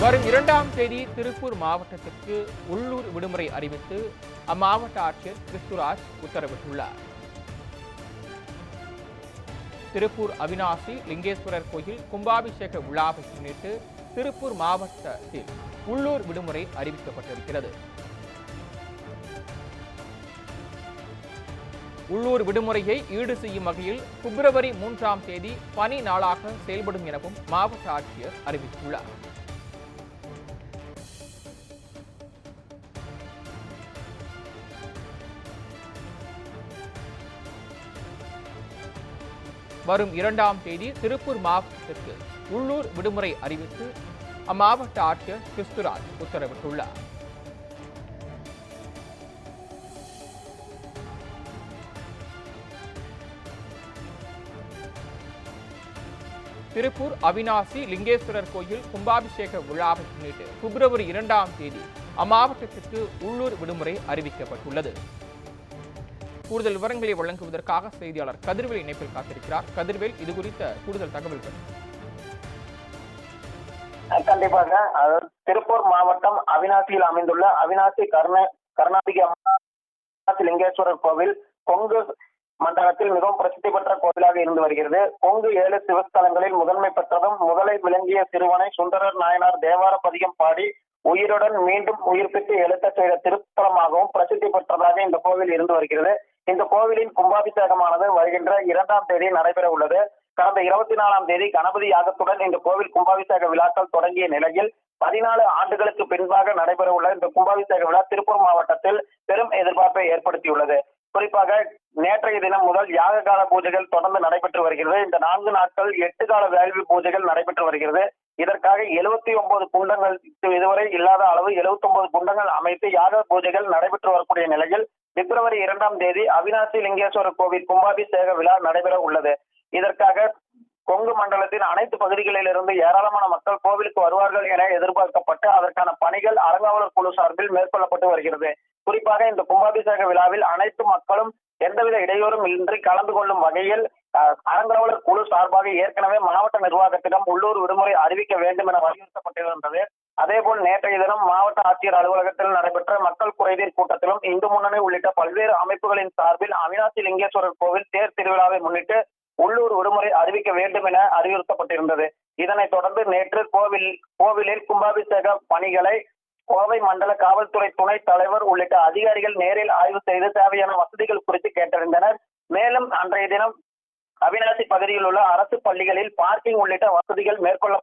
வரும் இரண்டாம் தேதி திருப்பூர் மாவட்டத்திற்கு உள்ளூர் விடுமுறை அறிவித்து அம்மாவட்ட ஆட்சியர் கிறிஸ்துராஜ் உத்தரவிட்டுள்ளார். திருப்பூர் அவினாசி லிங்கேஸ்வரர் கோயில் கும்பாபிஷேக விழாவை முன்னிட்டு திருப்பூர் மாவட்டத்தில் உள்ளூர் விடுமுறை அறிவிக்கப்பட்டிருக்கிறது. உள்ளூர் விடுமுறையை ஈடு செய்யும் வகையில் பிப்ரவரி மூன்றாம் தேதி பனி நாளாக செயல்படும் எனவும் மாவட்ட ஆட்சியர் அறிவித்துள்ளார். வரும் இரண்டாம் தேதி திருப்பூர் மாவட்டத்திற்கு உள்ளூர் விடுமுறை அறிவித்து அம்மாவட்ட ஆட்சியர் கிறிஸ்துராஜ் உத்தரவிட்டுள்ளார். திருப்பூர் அவினாசி லிங்கேஸ்வரர் கோயில் கும்பாபிஷேக விழாவை முன்னிட்டு பிப்ரவரி இரண்டாம் தேதி அம்மாவட்டத்திற்கு உள்ளூர் விடுமுறை அறிவிக்கப்பட்டுள்ளது. கூடுதல் விவரங்களை வழங்குவதற்காக செய்தியாளர் கதிர்வேல் இணைப்பில் காத்திருக்கிறார். கதிர்வேல் இது குறித்த கூடுதல் தகவல்கள். கண்டிப்பாக. அதாவது திருப்பூர் மாவட்டம் அவினாசியில் அமைந்துள்ள அவினாசி கர்ண கருணாதிகி லிங்கேஸ்வரர் கோவில் கொங்கு மண்டலத்தில் மிகவும் பிரசித்தி பெற்ற கோவிலாக இருந்து வருகிறது. கொங்கு ஏழு சிவஸ்தலங்களில் முதன்மை பெற்றதும் முதலை விளங்கிய சிறுவனை சுந்தரர் நாயனார் தேவார பதிகம் பாடி உயிருடன் மீண்டும் உயிர்ப்பித்து எழுத்த செய்த திருத்தலமாகவும் பிரசித்தி பெற்றதாக இந்த கோவில் இருந்து வருகிறது. இந்த கோவிலின் கும்பாபிஷேகமானது வருகின்ற இரண்டாம் தேதி நடைபெற உள்ளது. கடந்த இருபத்தி நாலாம் தேதி கணபதி யாகத்துடன் இந்த கோவில் கும்பாபிஷேக விழாக்கள் தொடங்கிய நிலையில் பதினாலு ஆண்டுகளுக்கு பின்பாக நடைபெற உள்ள இந்த கும்பாபிஷேக விழா திருப்பூர் மாவட்டத்தில் பெரும் எதிர்பார்ப்பை ஏற்படுத்தியுள்ளது. குறிப்பாக நேற்றைய தினம் முதல் யாக கால பூஜைகள் தொடர்ந்து நடைபெற்று வருகிறது. இந்த நான்கு நாட்கள் எட்டு கால வேள்வி பூஜைகள் நடைபெற்று வருகிறது. இதற்காக எழுபத்தி ஒன்பது குண்டங்கள் இதுவரை இல்லாத அளவு எழுபத்தி ஒன்பது குண்டங்கள் அமைத்து யாக பூஜைகள் நடைபெற்று வரக்கூடிய நிலையில் பிப்ரவரி இரண்டாம் தேதி அவினாசி லிங்கேஸ்வரர் கோவில் கும்பாபிஷேக விழா நடைபெற உள்ளது. இதற்காக கொங்கு மண்டலத்தின் அனைத்து பகுதிகளிலிருந்து ஏராளமான மக்கள் கோவிலுக்கு வருவார்கள் என எதிர்பார்க்கப்பட்டு அதற்கான பணிகள் அறங்காவலர் குழு சார்பில் மேற்கொள்ளப்பட்டு வருகிறது. குறிப்பாக இந்த கும்பாபிஷேக விழாவில் அனைத்து மக்களும் எந்தவித இடையூறும் இன்றி கலந்து கொள்ளும் வகையில் அறங்காவலர் குழு சார்பாக ஏற்கனவே மாவட்ட நிர்வாகத்திடம் உள்ளூர் விடுமுறை அறிவிக்க வேண்டும் என வலியுறுத்தப்பட்டிருந்தது. அதேபோல் நேற்றைய தினம் மாவட்ட ஆட்சியர் அலுவலகத்தில் நடைபெற்ற மக்கள் குறைதீர் கூட்டத்திலும் இந்து முன்னணி உள்ளிட்ட பல்வேறு அமைப்புகளின் சார்பில் அவினாசி லிங்கேஸ்வரர் கோவில் தேர் திருவிழாவை முன்னிட்டு உள்ளூர் விடுமுறை அறிவிக்க வேண்டும் என அறிவுறுத்தப்பட்டிருந்தது. இதனைத் தொடர்ந்து நேற்று கோவில் கோவிலில் கும்பாபிஷேக பணிகளை கோவை மண்டல காவல்துறை துணைத் தலைவர் உள்ளிட்ட அதிகாரிகள் நேரில் ஆய்வு செய்து தேவையான வசதிகள் குறித்து கேட்டறிந்தனர். மேலும் அன்றைய தினம் அவினாசி பகுதியில் உள்ள அரசு பள்ளிகளில் பார்க்கிங் உள்ளிட்ட வசதிகள் மேற்கொள்ள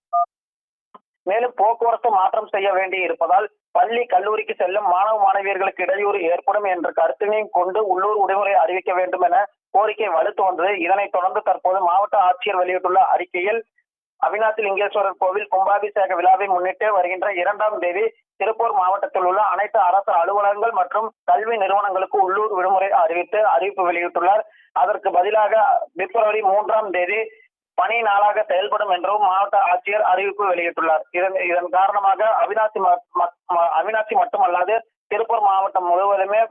மேலும் போக்குவரத்து மாற்றம் செய்ய வேண்டி இருப்பதால் பள்ளி கல்லூரிக்கு செல்லும் மாணவ மாணவியர்களுக்கு இடையூறு ஏற்படும் என்ற கருத்தினையும் கொண்டு உள்ளூர் விடுமுறை அறிவிக்க வேண்டும் என கோரிக்கை வலுத்து வந்தது. இதனைத் தொடர்ந்து தற்போது மாவட்ட ஆட்சியர் வெளியிட்டுள்ள அறிக்கையில் அவிநாசி லிங்கேஸ்வரர் கோவில் கும்பாபிஷேக விழாவை முன்னிட்டு வருகின்ற இரண்டாம் தேதி திருப்பூர் மாவட்டத்தில் உள்ள அனைத்து அரசு அலுவலகங்கள் மற்றும் கல்வி நிறுவனங்களுக்கு உள்ளூர் விடுமுறை அறிவித்து அறிவிப்பு வெளியிட்டுள்ளார். அதற்கு பதிலாக பிப்ரவரி மூன்றாம் தேதி பணி நாளாக செயல்படும் என்றும் மாவட்ட ஆட்சியர் அறிவிப்பு வெளியிட்டுள்ளார். இதன் இதன் காரணமாக அவினாசி அவினாசி மட்டுமல்லாது திருப்பூர் மாவட்டம் முழுவதுமே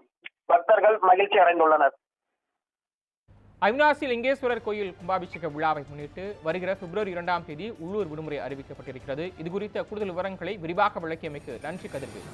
பக்தர்கள் மகிழ்ச்சி அடைந்துள்ளனர். அவினாசி லிங்கேஸ்வரர் கோயில் கும்பாபிஷேக விழாவை முன்னிட்டு வருகிற பிப்ரவரி இரண்டாம் தேதி உள்ளூர் விடுமுறை அறிவிக்கப்பட்டிருக்கிறது. இது குறித்த கூடுதல் விவரங்களை விரிவாக விளக்கியமைக்கு நன்றி கதிர்வேல்.